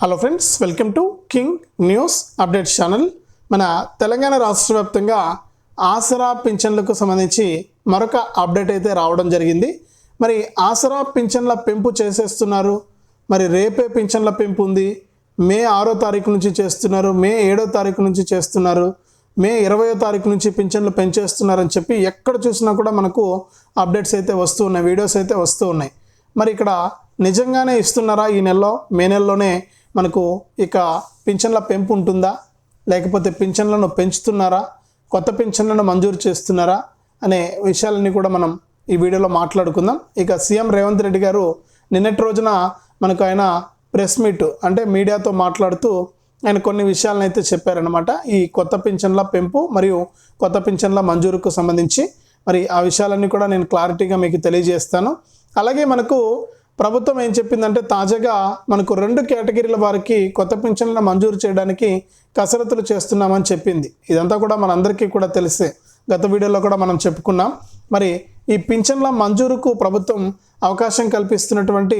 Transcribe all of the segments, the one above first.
Hello friends welcome to King News update channel మన తెలంగాణ రాష్ట్ర వ్యాప్తంగా ఆసరా పింఛన్లకు సంబంధించి మరొక అప్డేట్ అయితే రావడం జరిగింది. మరి ఆసరా పింఛన్ల పెంపు చేసేస్తున్నారు. మరి రేపే పింఛన్ల పెంపు ఉంది. మే ఆరో తారీఖు నుంచి చేస్తున్నారు. మే ఏడో తారీఖు నుంచి చేస్తున్నారు. మే ఇరవయో తారీఖు నుంచి పింఛన్లు పెంచేస్తున్నారని చెప్పి ఎక్కడ చూసినా కూడా మనకు అప్డేట్స్ అయితే వస్తూ ఉన్నాయి వీడియోస్ అయితే వస్తూ ఉన్నాయి. మరి ఇక్కడ నిజంగానే ఇస్తున్నారా ఈ నెలలో? మే నెలలోనే మనకు ఇక పింఛన్ల పెంపు ఉంటుందా? లేకపోతే పింఛన్లను పెంచుతున్నారా? కొత్త పింఛన్లను మంజూరు చేస్తున్నారా? అనే విషయాలన్నీ కూడా మనం ఈ వీడియోలో మాట్లాడుకుందాం. ఇక సీఎం రేవంత్ రెడ్డి గారు నిన్నటి రోజున మనకు ఆయన ప్రెస్ మీట్ అంటే మీడియాతో మాట్లాడుతూ ఆయన కొన్ని విషయాలను అయితే చెప్పారనమాట ఈ కొత్త పింఛన్ల పెంపు మరియు కొత్త పింఛన్ల మంజూరుకు సంబంధించి. మరి ఆ విషయాలన్నీ కూడా నేను క్లారిటీగా మీకు తెలియజేస్తాను. అలాగే మనకు ప్రభుత్వం ఏం చెప్పిందంటే తాజాగా మనకు రెండు కేటగిరీల వారికి కొత్త పింఛన్లను మంజూరు చేయడానికి కసరత్తులు చేస్తున్నామని చెప్పింది. ఇదంతా కూడా మనందరికీ కూడా తెలిసే గత వీడియోలో కూడా మనం చెప్పుకున్నాం. మరి ఈ పింఛన్ల మంజూరుకు ప్రభుత్వం అవకాశం కల్పిస్తున్నటువంటి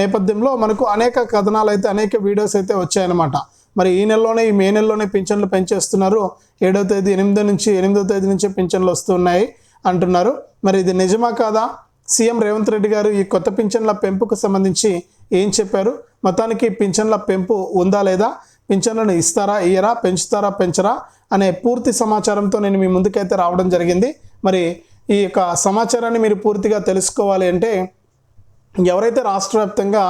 నేపథ్యంలో మనకు అనేక కథనాలు అయితే అనేక వీడియోస్ అయితే వచ్చాయన్నమాట. మరి ఈ నెలలోనే ఈ మే నెలలోనే పింఛన్లు పెంచేస్తున్నారు. ఏడవ తేదీ ఎనిమిదో నుంచి ఎనిమిదో తేదీ నుంచి పింఛన్లు వస్తున్నాయి అంటున్నారు. మరి ఇది నిజమా కాదా? సీఎం రేవంత్ రెడ్డి గారు ఈ కొత్త పింఛన్ల పెంపుకు సంబంధించి ఏం చెప్పారు? మొత్తానికి పింఛన్ల పెంపు ఉందా లేదా? పింఛన్లను ఇస్తారా ఇయ్యరా పెంచుతారా పెంచరా అనే పూర్తి సమాచారంతో నేను మీ ముందుకైతే రావడం జరిగింది. మరి ఈ యొక్క సమాచారాన్ని మీరు పూర్తిగా తెలుసుకోవాలి అంటే ఎవరైతే రాష్ట్ర వ్యాప్తంగా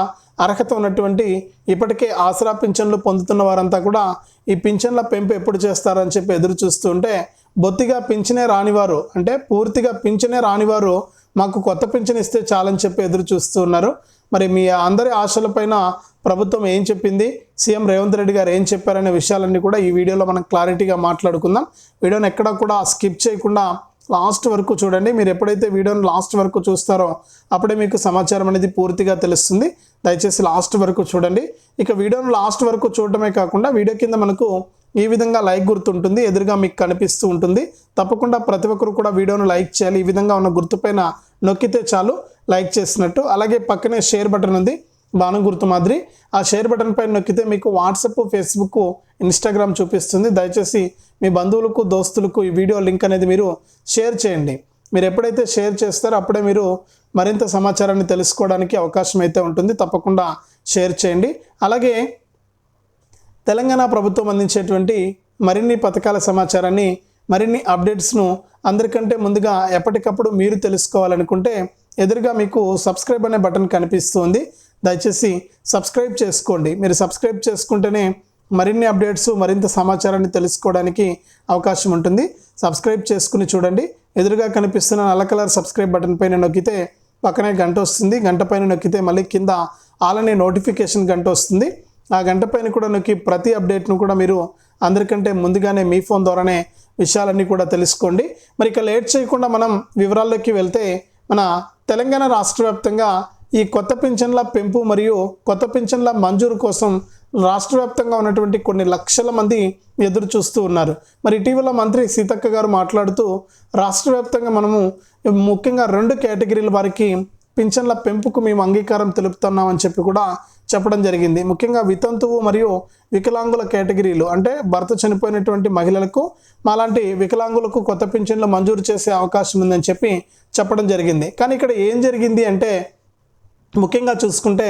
అర్హత ఉన్నటువంటి ఇప్పటికే ఆసరా పింఛన్లు పొందుతున్న వారంతా కూడా ఈ పింఛన్ల పెంపు ఎప్పుడు చేస్తారని చెప్పి ఎదురు చూస్తూ ఉంటే బొత్తిగా పింఛనే రానివారు అంటే పూర్తిగా పింఛనే రానివారు మాకు కొత్త పింఛన్ ఇస్తే చాలని చెప్పి ఎదురు చూస్తూ ఉన్నారు. మరి మీ అందరి ఆశలపైన ప్రభుత్వం ఏం చెప్పింది? సీఎం రేవంత్ రెడ్డి గారు ఏం చెప్పారనే విషయాలన్నీ కూడా ఈ వీడియోలో మనం క్లారిటీగా మాట్లాడుకుందాం. వీడియోని ఎక్కడ కూడా స్కిప్ చేయకుండా లాస్ట్ వరకు చూడండి. మీరు ఎప్పుడైతే వీడియోని లాస్ట్ వరకు చూస్తారో అప్పుడే మీకు సమాచారం అనేది పూర్తిగా తెలుస్తుంది. దయచేసి లాస్ట్ వరకు చూడండి. ఇక వీడియోను లాస్ట్ వరకు చూడటమే కాకుండా వీడియో కింద మనకు ఈ విధంగా లైక్ గుర్తుంటుంది ఎదురుగా మీకు కనిపిస్తూ ఉంటుంది. తప్పకుండా ప్రతి ఒక్కరు కూడా వీడియోను లైక్ చేయాలి. ఈ విధంగా ఉన్న గుర్తుపైన నొక్కితే చాలు లైక్ చేసినట్టు. అలాగే పక్కనే షేర్ బటన్ ఉంది బాణం గుర్తు మాదిరి. ఆ షేర్ బటన్ పైన నొక్కితే మీకు వాట్సాప్ ఫేస్బుక్ ఇన్స్టాగ్రామ్ చూపిస్తుంది. దయచేసి మీ బంధువులకు దోస్తులకు ఈ వీడియో లింక్ అనేది మీరు షేర్ చేయండి. మీరు ఎప్పుడైతే షేర్ చేస్తారో అప్పుడే మీరు మరింత సమాచారాన్ని తెలుసుకోవడానికి అవకాశం అయితే ఉంటుంది. తప్పకుండా షేర్ చేయండి. అలాగే తెలంగాణ ప్రభుత్వం అందించేటువంటి మరిన్ని పథకాల సమాచారాన్ని మరిన్ని అప్డేట్స్ను అందరికంటే ముందుగా ఎప్పటికప్పుడు మీరు తెలుసుకోవాలనుకుంటే ఎదురుగా మీకు సబ్స్క్రైబ్ అనే బటన్ కనిపిస్తుంది. దయచేసి సబ్స్క్రైబ్ చేసుకోండి. మీరు సబ్స్క్రైబ్ చేసుకుంటేనే మరిన్ని అప్డేట్స్ మరింత సమాచారాన్ని తెలుసుకోవడానికి అవకాశం ఉంటుంది. సబ్స్క్రైబ్ చేసుకుని చూడండి. ఎదురుగా కనిపిస్తున్న నల్ల కలర్ సబ్స్క్రైబ్ బటన్ పైన నొక్కితే పక్కనే గంట వస్తుంది. గంట పైన నొక్కితే మళ్ళీ కింద ఆలనే నోటిఫికేషన్ గంట వస్తుంది. ఆ గంట పైన కూడా నొక్కి ప్రతి అప్డేట్ను కూడా మీరు అందరికంటే ముందుగానే మీ ఫోన్ ద్వారానే విషయాలన్నీ కూడా తెలుసుకోండి. మరి ఇక లేట్ చేయకుండా మనం వివరాల్లోకి వెళ్తే మన తెలంగాణ రాష్ట్ర వ్యాప్తంగా ఈ కొత్త పింఛన్ల పెంపు మరియు కొత్త పింఛన్ల మంజూరు కోసం రాష్ట్ర వ్యాప్తంగా ఉన్నటువంటి కొన్ని లక్షల మంది ఎదురు చూస్తూ ఉన్నారు. మరి ఇటీవల మంత్రి సీతక్క గారు మాట్లాడుతూ రాష్ట్ర వ్యాప్తంగా మనము ముఖ్యంగా రెండు కేటగిరీల వారికి పింఛన్ల పెంపుకు మేము అంగీకారం తెలుపుతున్నామని చెప్పి కూడా చెప్పడం జరిగింది. ముఖ్యంగా వితంతువు మరియు వికలాంగుల కేటగిరీలు అంటే భర్త చనిపోయినటువంటి మహిళలకు మాలాంటి వికలాంగులకు కొత్త పింఛన్లు మంజూరు చేసే అవకాశం ఉందని చెప్పి చెప్పడం జరిగింది. కానీ ఇక్కడ ఏం జరిగింది అంటే ముఖ్యంగా చూసుకుంటే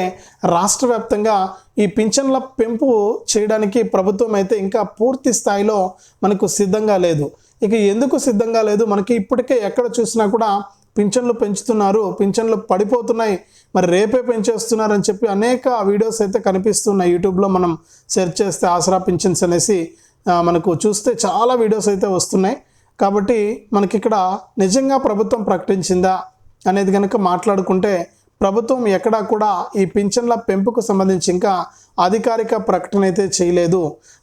రాష్ట్ర వ్యాప్తంగా ఈ పింఛన్ల పెంపు చేయడానికి ప్రభుత్వం అయితే ఇంకా పూర్తి స్థాయిలో మనకు సిద్ధంగా లేదు. ఇక ఎందుకు సిద్ధంగా లేదు? మనకి ఇప్పటికే ఎక్కడ చూసినా కూడా పింఛన్లు పెంచుతున్నారు పింఛన్లు పడిపోతున్నాయి మరి రేపే పెంచేస్తున్నారని చెప్పి అనేక వీడియోస్ అయితే కనిపిస్తున్నాయి. యూట్యూబ్లో మనం సెర్చ్ చేస్తే ఆసరా పింఛన్స్ అనేసి మనకు చూస్తే చాలా వీడియోస్ అయితే వస్తున్నాయి. కాబట్టి మనకి ఇక్కడ నిజంగా ప్రభుత్వం ప్రకటించిందా అనేది కనుక మాట్లాడుకుంటే ప్రభుత్వం ఎక్కడా కూడా ఈ పింఛన్ల పెంపుకు సంబంధించి ఇంకా అధికారిక ప్రకటన అయితే చేయలేదు.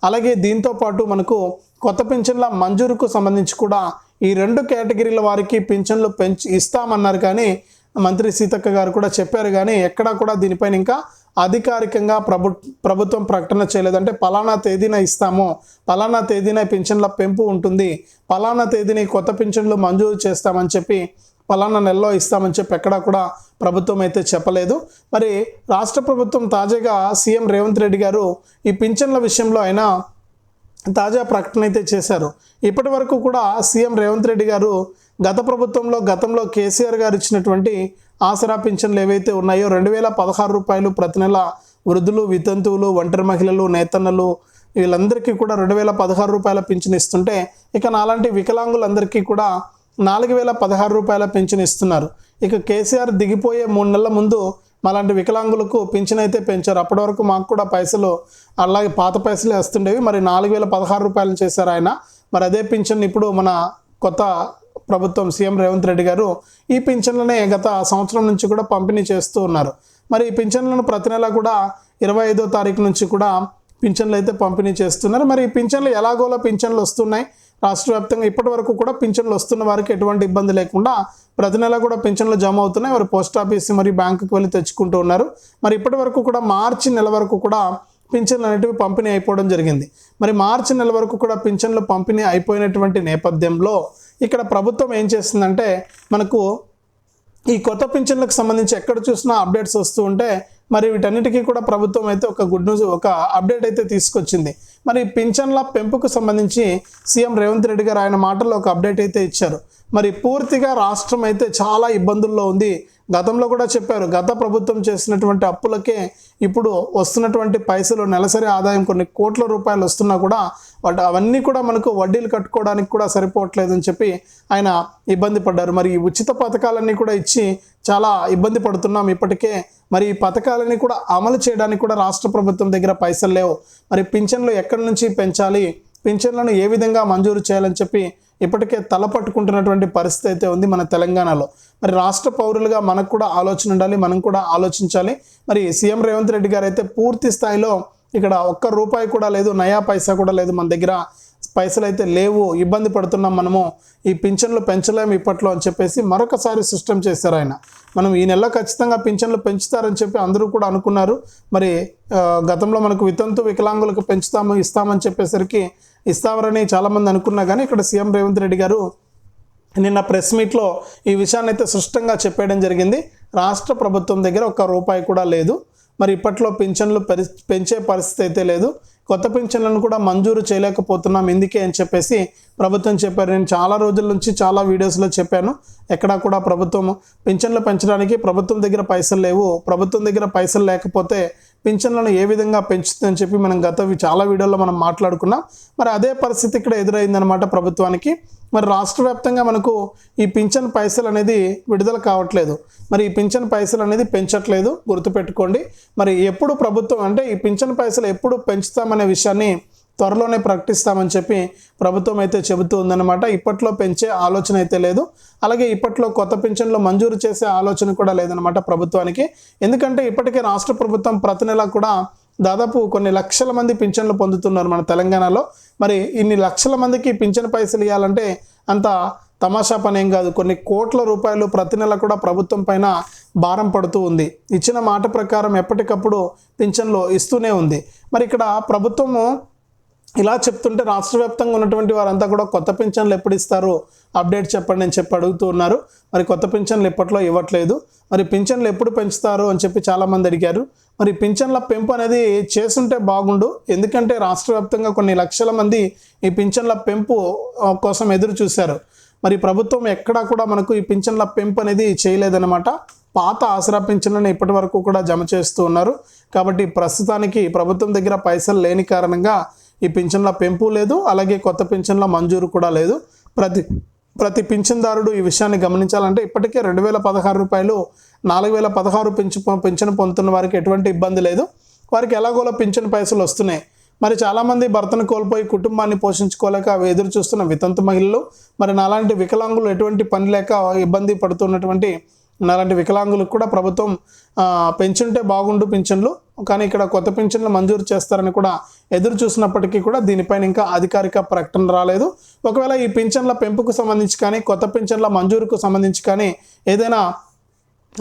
అలాగే దీంతో పాటు మనకు కొత్త పింఛన్ల మంజూరుకు సంబంధించి కూడా ఈ రెండు కేటగిరీల వారికి పింఛన్లు పెంచి ఇస్తామన్నారు కానీ మంత్రి సీతక్క గారు కూడా చెప్పారు కానీ ఎక్కడా కూడా దీనిపైన ఇంకా అధికారికంగా ప్రభు ప్రభుత్వం ప్రకటన చేయలేదు. అంటే పలానా తేదీన ఇస్తాము పలానా తేదీన పింఛన్ల పెంపు ఉంటుంది పలానా తేదీని కొత్త పింఛన్లు మంజూరు చేస్తామని చెప్పి పలానా నెలలో ఇస్తామని చెప్పి ఎక్కడా కూడా ప్రభుత్వం అయితే చెప్పలేదు. మరి రాష్ట్ర ప్రభుత్వం తాజాగా సీఎం రేవంత్ రెడ్డి గారు ఈ పింఛన్ల విషయంలో అయినా తాజా ప్రకటన అయితే చేశారు. ఇప్పటి వరకు కూడా సీఎం రేవంత్ రెడ్డి గారు గత ప్రభుత్వంలో గతంలో కేసీఆర్ గారు ఇచ్చినటువంటి ఆసరా పింఛన్లు ఏవైతే ఉన్నాయో రెండు వేల పదహారు రూపాయలు ప్రతి నెల వృద్ధులు వితంతువులు ఒంటరి మహిళలు నేతన్నలు వీళ్ళందరికీ కూడా రెండు వేల పదహారు రూపాయల పింఛన్ ఇస్తుంటే ఇక నాలాంటి వికలాంగులందరికీ కూడా నాలుగు వేల పదహారు రూపాయల పింఛన్ ఇస్తున్నారు. ఇక కేసీఆర్ దిగిపోయే మూడు నెలల ముందు మాలాంటి వికలాంగులకు పింఛన్ అయితే పెంచారు. అప్పటి వరకు మాకు కూడా పైసలు అలాగే పాత పైసలే వస్తుండేవి. మరి నాలుగు వేల పదహారు రూపాయలు చేశారు ఆయన. మరి అదే పింఛన్ ఇప్పుడు మన కొత్త ప్రభుత్వం సీఎం రేవంత్ రెడ్డి గారు ఈ పింఛన్లనే గత సంవత్సరం నుంచి కూడా పంపిణీ చేస్తూ ఉన్నారు. మరి ఈ పింఛన్లను ప్రతి నెల కూడా ఇరవై ఐదో తారీఖు నుంచి కూడా పింఛన్లు అయితే పంపిణీ చేస్తున్నారు. మరి ఈ పింఛన్లు ఎలాగోలా పింఛన్లు వస్తున్నాయి. రాష్ట్ర వ్యాప్తంగా ఇప్పటి వరకు కూడా పింఛన్లు వస్తున్న వారికి ఎటువంటి ఇబ్బంది లేకుండా ప్రతి నెల కూడా పింఛన్లు జమ అవుతున్నాయి. వారు పోస్ట్ ఆఫీస్ మరియు బ్యాంకుకి వెళ్ళి తెచ్చుకుంటూ ఉన్నారు. మరి ఇప్పటి వరకు కూడా మార్చి నెల వరకు కూడా పింఛన్లు అనేటివి పంపిణీ అయిపోవడం జరిగింది. మరి మార్చి నెల వరకు కూడా పింఛన్లు పంపిణీ అయిపోయినటువంటి నేపథ్యంలో ఇక్కడ ప్రభుత్వం ఏం చేస్తుందంటే మనకు ఈ కొత్త పింఛన్లకు సంబంధించి ఎక్కడ చూసినా అప్డేట్స్ వస్తూ ఉంటే మరి వీటన్నిటికీ కూడా ప్రభుత్వం అయితే ఒక గుడ్ న్యూస్ ఒక అప్డేట్ అయితే తీసుకొచ్చింది. మరి పింఛన్ల పెంపుకు సంబంధించి సీఎం రేవంత్ రెడ్డి గారు ఆయన మాటల్లో ఒక అప్డేట్ అయితే ఇచ్చారు. మరి పూర్తిగా రాష్ట్రం అయితే చాలా ఇబ్బందుల్లో ఉంది. గతంలో కూడా చెప్పారు గత ప్రభుత్వం చేసినటువంటి అప్పులకే ఇప్పుడు వస్తున్నటువంటి పైసలు నెలసరి ఆదాయం కొన్ని కోట్ల రూపాయలు వస్తున్నా కూడా వాటి అవన్నీ కూడా మనకు వడ్డీలు కట్టుకోవడానికి కూడా సరిపోవట్లేదు అని చెప్పి ఆయన ఇబ్బంది పడ్డారు. మరి ఈ ఉచిత పథకాలన్నీ కూడా ఇచ్చి చాలా ఇబ్బంది పడుతున్నాం ఇప్పటికే. మరి ఈ పథకాలన్నీ కూడా అమలు చేయడానికి కూడా రాష్ట్ర ప్రభుత్వం దగ్గర పైసలు లేవు. మరి పింఛన్లు ఎక్కడి నుంచి పెంచాలి? పింఛన్లను ఏ విధంగా మంజూరు చేయాలని చెప్పి ఇప్పటికే తలపట్టుకుంటున్నటువంటి పరిస్థితి అయితే ఉంది మన తెలంగాణలో. మరి రాష్ట్ర పౌరులుగా మనకు కూడా ఆలోచన ఉండాలి మనం కూడా ఆలోచించాలి. మరి సీఎం రేవంత్ రెడ్డి గారు అయితే పూర్తి స్థాయిలో ఇక్కడ ఒక్క రూపాయి కూడా లేదు నయా పైసా కూడా లేదు మన దగ్గర. పైసలు అయితే లేవు ఇబ్బంది పడుతున్నాం మనము ఈ పింఛన్లు పెంచలేము ఇప్పట్లో అని చెప్పేసి మరొకసారి సిస్టమ్ చేశారు ఆయన. మనం ఈ నెలలో ఖచ్చితంగా పింఛన్లు పెంచుతారని చెప్పి అందరూ కూడా అనుకున్నారు. మరి గతంలో మనకు వితంతు వికలాంగులకు పెంచుతాము ఇస్తామని చెప్పేసరికి ఇస్తామని చాలామంది అనుకున్నా కానీ ఇక్కడ సీఎం రేవంత్ రెడ్డి గారు నిన్న ప్రెస్ మీట్లో ఈ విషయాన్ని అయితే స్పష్టంగా చెప్పేయడం జరిగింది. రాష్ట్ర ప్రభుత్వం దగ్గర ఒక్క రూపాయి కూడా లేదు. మరి ఇప్పట్లో పింఛన్లు పెంచే పరిస్థితి అయితే లేదు. కొత్త పింఛన్లను కూడా మంజూరు చేయలేకపోతున్నాం ఎందుకే అని చెప్పేసి ప్రభుత్వం చెప్పారు. నేను చాలా రోజుల నుంచి చాలా వీడియోస్లో చెప్పాను. ఎక్కడా కూడా ప్రభుత్వం పింఛన్లు పెంచడానికి ప్రభుత్వం దగ్గర పైసలు లేవు. ప్రభుత్వం దగ్గర పైసలు లేకపోతే పింఛన్లను ఏ విధంగా పెంచుతుందని చెప్పి మనం గత చాలా వీడియోలో మనం మాట్లాడుకున్నాం. మరి అదే పరిస్థితి ఇక్కడ ఎదురైందనమాట ప్రభుత్వానికి. మరి రాష్ట్ర వ్యాప్తంగా మనకు ఈ పింఛన్ పైసలు అనేది విడుదల కావట్లేదు. మరి ఈ పింఛన్ పైసలు అనేది పెంచట్లేదు. గుర్తుపెట్టుకోండి. మరి ఎప్పుడు ప్రభుత్వం అంటే ఈ పింఛన్ పైసలు ఎప్పుడు పెంచుతామనే విషయాన్ని త్వరలోనే ప్రకటిస్తామని చెప్పి ప్రభుత్వం అయితే చెబుతూ ఉందన్నమాట. ఇప్పట్లో పెంచే ఆలోచన అయితే లేదు. అలాగే ఇప్పట్లో కొత్త పింఛన్లు మంజూరు చేసే ఆలోచన కూడా లేదనమాట ప్రభుత్వానికి. ఎందుకంటే ఇప్పటికే రాష్ట్ర ప్రభుత్వం ప్రతి నెల కూడా దాదాపు కొన్ని లక్షల మంది పింఛన్లు పొందుతున్నారు మన తెలంగాణలో. మరి ఇన్ని లక్షల మందికి పింఛన్ పైసలు ఇవ్వాలంటే అంత తమాషా పని ఏం కాదు. కొన్ని కోట్ల రూపాయలు ప్రతి నెల కూడా ప్రభుత్వం పైన భారం పడుతూ ఉంది. ఇచ్చిన మాట ప్రకారం ఎప్పటికప్పుడు పింఛన్లు ఇస్తూనే ఉంది. మరి ఇక్కడ ప్రభుత్వము ఇలా చెప్తుంటే రాష్ట్ర వ్యాప్తంగా ఉన్నటువంటి వారంతా కూడా కొత్త పింఛన్లు ఎప్పుడు ఇస్తారు? అప్డేట్ చెప్పండి అని చెప్పి అడుగుతూ ఉన్నారు. మరి కొత్త పింఛన్లు ఎప్పట్లో ఇవ్వట్లేదు. మరి పింఛన్లు ఎప్పుడు పెంచుతారు అని చెప్పి చాలామంది అడిగారు. మరి పింఛన్ల పెంపు అనేది చేస్తుంటే బాగుండు. ఎందుకంటే రాష్ట్ర వ్యాప్తంగా కొన్ని లక్షల మంది ఈ పింఛన్ల పెంపు కోసం ఎదురు చూశారు. మరి ప్రభుత్వం ఎక్కడా కూడా మనకు ఈ పింఛన్ల పెంపు అనేది చేయలేదన్నమాట. పాత ఆసరా పింఛన్లను ఇప్పటి వరకు కూడా జమ చేస్తూ ఉన్నారు. కాబట్టి ప్రస్తుతానికి ప్రభుత్వం దగ్గర పైసలు లేని కారణంగా ఈ పింఛన్ల పెంపు లేదు అలాగే కొత్త పింఛన్ల మంజూరు కూడా లేదు. ప్రతి ప్రతి పింఛన్దారుడు ఈ విషయాన్ని గమనించాలంటే ఇప్పటికే రెండు వేల పదహారు రూపాయలు నాలుగు వేల పదహారు పింఛ పింఛను పొందుతున్న వారికి ఎటువంటి ఇబ్బంది లేదు. వారికి ఎలాగోలా పింఛన్ పైసలు వస్తున్నాయి. మరి చాలామంది భర్తను కోల్పోయి కుటుంబాన్ని పోషించుకోలేక ఎదురు చూస్తున్న వితంతు మహిళలు మరి నాలాంటి వికలాంగులు ఎటువంటి పని లేక ఇబ్బంది పడుతున్నటువంటి నాలాంటి వికలాంగులకు కూడా ప్రభుత్వం పెంచుంటే బాగుండు పింఛన్లు. కానీ ఇక్కడ కొత్త పింఛన్లు మంజూరు చేస్తారని కూడా ఎదురు చూసినప్పటికీ కూడా దీనిపైన ఇంకా అధికారిక ప్రకటన రాలేదు. ఒకవేళ ఈ పింఛన్ల పెంపుకు సంబంధించి కానీ కొత్త పింఛన్ల మంజూరుకు సంబంధించి కానీ ఏదైనా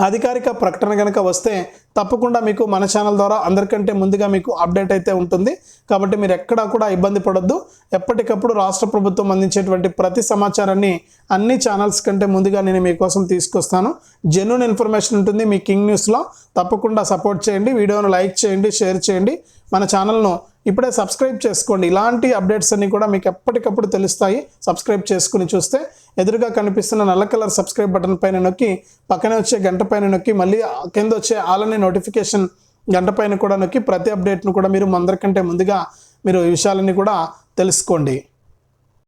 అధికారిక ప్రకటన కనుక వస్తే తప్పకుండా మీకు మన ఛానల్ ద్వారా అందరికంటే ముందుగా మీకు అప్డేట్ అయితే ఉంటుంది. కాబట్టి మీరు ఎక్కడా కూడా ఇబ్బంది పడొద్దు. ఎప్పటికప్పుడు రాష్ట్ర ప్రభుత్వం అందించేటువంటి ప్రతి సమాచారాన్ని అన్ని ఛానల్స్ కంటే ముందుగా నేను మీకోసం తీసుకొస్తాను. జెన్యున్ ఇన్ఫర్మేషన్ ఉంటుంది. మీ కింగ్ న్యూస్లో తప్పకుండా సపోర్ట్ చేయండి. వీడియోను లైక్ చేయండి షేర్ చేయండి. మన ఛానల్ను ఇప్పుడే సబ్స్క్రైబ్ చేసుకోండి. ఇలాంటి అప్డేట్స్ అన్నీ కూడా మీకు ఎప్పటికప్పుడు తెలుస్తాయి. సబ్స్క్రైబ్ చేసుకుని చూస్తే ఎదురుగా కనిపిస్తున్న నల్ల కలర్ సబ్స్క్రైబ్ బటన్ పైన నొక్కి పక్కనే వచ్చే గంట పైన నొక్కి మళ్ళీ కింద వచ్చే ఆలనే నోటిఫికేషన్ గంట పైన కూడా నొక్కి ప్రతి అప్డేట్ను కూడా మీరు అందరికంటే ముందుగా మీరు ఈ విషయాలన్నీ కూడా తెలుసుకోండి.